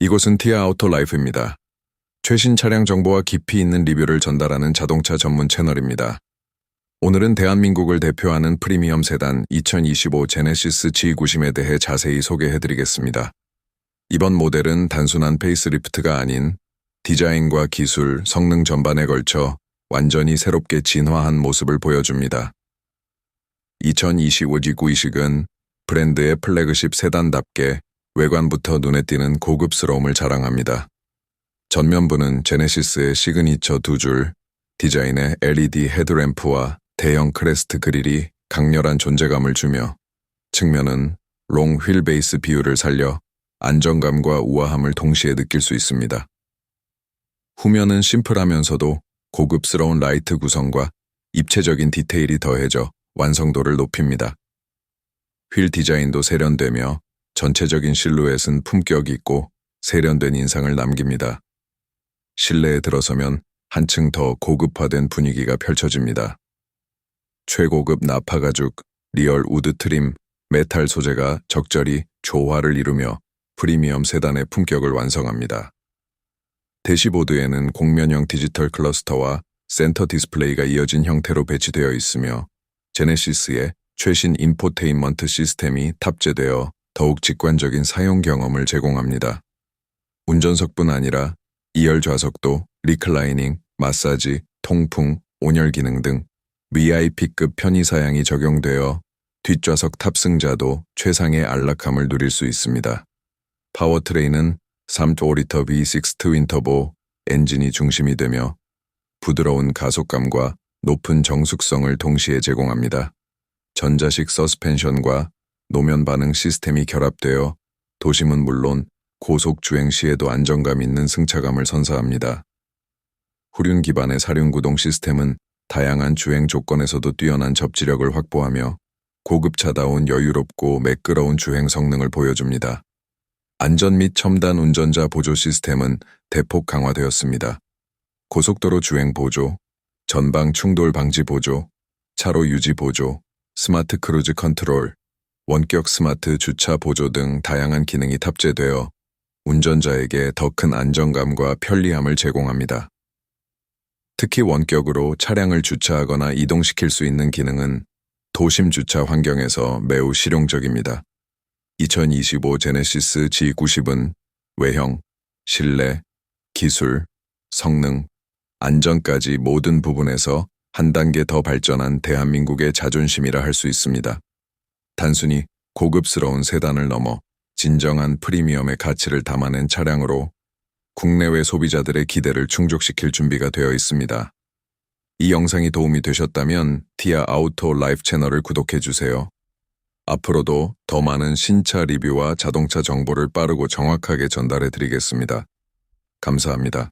이곳은 티아 아우토 라이프입니다. 최신 차량 정보와 깊이 있는 리뷰를 전달하는 자동차 전문 채널입니다. 오늘은 대한민국을 대표하는 프리미엄 세단 2025 제네시스 G90에 대해 자세히 소개해드리겠습니다. 이번 모델은 단순한 페이스리프트가 아닌 디자인과 기술, 성능 전반에 걸쳐 완전히 새롭게 진화한 모습을 보여줍니다. 2025 G90은 브랜드의 플래그십 세단답게 외관부터 눈에 띄는 고급스러움을 자랑합니다. 전면부는 제네시스의 시그니처 두 줄, 디자인의 LED 헤드램프와 대형 크레스트 그릴이 강렬한 존재감을 주며 측면은 롱 휠베이스 비율을 살려 안정감과 우아함을 동시에 느낄 수 있습니다. 후면은 심플하면서도 고급스러운 라이트 구성과 입체적인 디테일이 더해져 완성도를 높입니다. 휠 디자인도 세련되며 전체적인 실루엣은 품격 있고 세련된 인상을 남깁니다. 실내에 들어서면 한층 더 고급화된 분위기가 펼쳐집니다. 최고급 나파 가죽, 리얼 우드 트림, 메탈 소재가 적절히 조화를 이루며 프리미엄 세단의 품격을 완성합니다. 대시보드에는 공면형 디지털 클러스터와 센터 디스플레이가 이어진 형태로 배치되어 있으며 제네시스의 최신 인포테인먼트 시스템이 탑재되어 더욱 직관적인 사용 경험을 제공합니다. 운전석뿐 아니라 2열 좌석도 리클라이닝, 마사지, 통풍, 온열 기능 등 VIP급 편의 사양이 적용되어 뒷좌석 탑승자도 최상의 안락함을 누릴 수 있습니다. 파워트레인은 3.5리터 V6 트윈 터보 엔진이 중심이 되며 부드러운 가속감과 높은 정숙성을 동시에 제공합니다. 전자식 서스펜션과 노면 반응 시스템이 결합되어 도심은 물론 고속 주행 시에도 안정감 있는 승차감을 선사합니다. 후륜 기반의 사륜 구동 시스템은 다양한 주행 조건에서도 뛰어난 접지력을 확보하며 고급차다운 여유롭고 매끄러운 주행 성능을 보여줍니다. 안전 및 첨단 운전자 보조 시스템은 대폭 강화되었습니다. 고속도로 주행 보조, 전방 충돌 방지 보조, 차로 유지 보조, 스마트 크루즈 컨트롤, 원격 스마트 주차 보조 등 다양한 기능이 탑재되어 운전자에게 더 큰 안정감과 편리함을 제공합니다. 특히 원격으로 차량을 주차하거나 이동시킬 수 있는 기능은 도심 주차 환경에서 매우 실용적입니다. 2025 제네시스 G90은 외형, 실내, 기술, 성능, 안전까지 모든 부분에서 한 단계 더 발전한 대한민국의 자존심이라 할 수 있습니다. 단순히 고급스러운 세단을 넘어 진정한 프리미엄의 가치를 담아낸 차량으로 국내외 소비자들의 기대를 충족시킬 준비가 되어 있습니다. 이 영상이 도움이 되셨다면 티아 아우토 라이프 채널을 구독해 주세요. 앞으로도 더 많은 신차 리뷰와 자동차 정보를 빠르고 정확하게 전달해 드리겠습니다. 감사합니다.